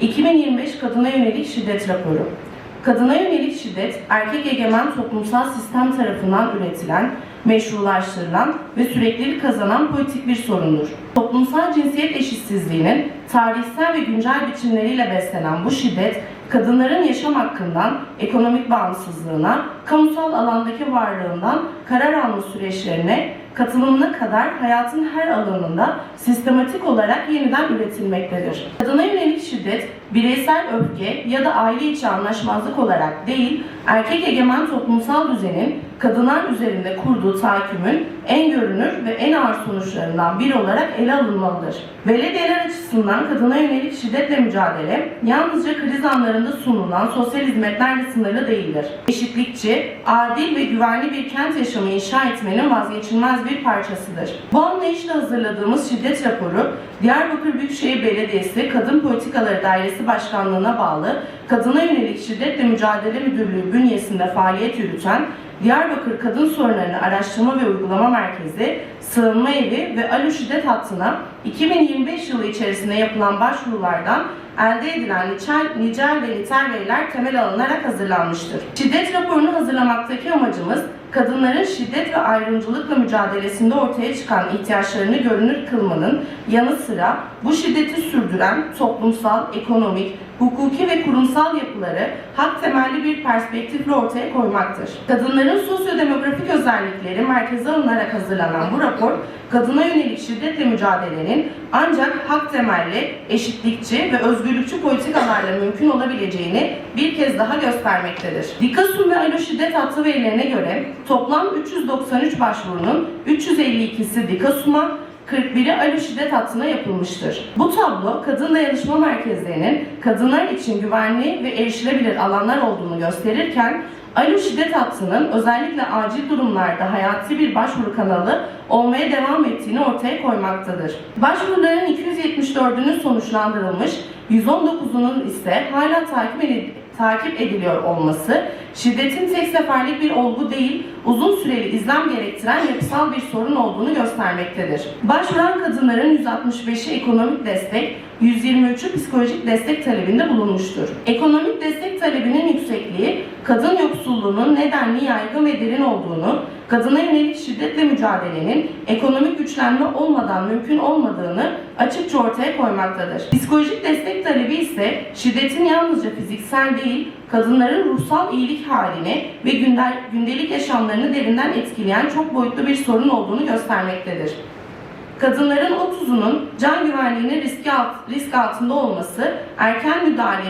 2025 Kadına Yönelik Şiddet Raporu Kadına yönelik şiddet, erkek egemen toplumsal sistem tarafından üretilen, meşrulaştırılan ve süreklilik kazanan politik bir sorundur. Toplumsal cinsiyet eşitsizliğinin tarihsel ve güncel biçimleriyle beslenen bu şiddet, kadınların yaşam hakkından ekonomik bağımsızlığına, kamusal alandaki varlığından karar alma süreçlerine, katılımına kadar hayatın her alanında sistematik olarak yeniden üretilmektedir. Kadına yönelik şiddet, bireysel öfke ya da aile içi anlaşmazlık olarak değil, erkek egemen toplumsal düzenin kadınlar üzerinde kurduğu tahakkümün en görünür ve en ağır sonuçlarından biri olarak ele alınmalıdır. Belediyeler açısından kadına yönelik şiddetle mücadele yalnızca kriz anlarında sunulan sosyal hizmetlerle sınırlı değildir. Eşitlikçi, adil ve güvenli bir kent yaşamı inşa etmenin vazgeçilmez bir parçasıdır. Bu anlayışla hazırladığımız şiddet raporu, Diyarbakır Büyükşehir Belediyesi Kadın Politikaları Dairesi Başkanlığı'na bağlı Kadına Yönelik Şiddetle Mücadele Müdürlüğü bünyesinde faaliyet yürüten Diyarbakır Kadın Sorunlarını Araştırma ve Uygulama Merkezi, Sığınma Evi ve Alo Şiddet Hattı'na 2025 yılı içerisinde yapılan başvurulardan elde edilen nicel, nicel ve nitel veriler temel alınarak hazırlanmıştır. Şiddet raporunu hazırlamaktaki amacımız, kadınların şiddet ve ayrımcılıkla mücadelesinde ortaya çıkan ihtiyaçlarını görünür kılmanın yanı sıra bu şiddeti sürdüren toplumsal, ekonomik, hukuki ve kurumsal yapıları hak temelli bir perspektifle ortaya koymaktır. Kadınların sosyodemografik özellikleri merkeze alınarak hazırlanan bu rapor, kadına yönelik şiddetle mücadelenin ancak hak temelli, eşitlikçi ve özgürlükçü politikalarla mümkün olabileceğini bir kez daha göstermektedir. Dikasum ve Alo Şiddet Hattı verilerine göre toplam 393 başvurunun 352'si Dikasum'a, 41'i Alo Şiddet Hattı'na yapılmıştır. Bu tablo kadın dayanışma merkezlerinin kadınlar için güvenli ve erişilebilir alanlar olduğunu gösterirken Alo Şiddet Hattı'nın özellikle acil durumlarda hayati bir başvuru kanalı olmaya devam ettiğini ortaya koymaktadır. Başvuruların 274'ünün sonuçlandırılmış, 119'unun ise hala takip edil- takip ediliyor olması, şiddetin tek seferlik bir olgu değil, uzun süreli izlem gerektiren yapısal bir sorun olduğunu göstermektedir. Başvuran kadınların 165'i ekonomik destek, 123'ü psikolojik destek talebinde bulunmuştur. Ekonomik destek talebinin yüksekliği, kadın yoksulluğunun nedenli yaygın ve derin olduğunu, kadına yönelik şiddetle mücadelenin ekonomik güçlenme olmadan mümkün olmadığını açıkça ortaya koymaktadır. Psikolojik destek talebi ise şiddetin yalnızca fiziksel değil, kadınların ruhsal iyilik halini ve gündel- gündelik yaşamlarını derinden etkileyen çok boyutlu bir sorun olduğunu göstermektedir. Kadınların 30'unun can alt, risk altında olması erken müdahalenin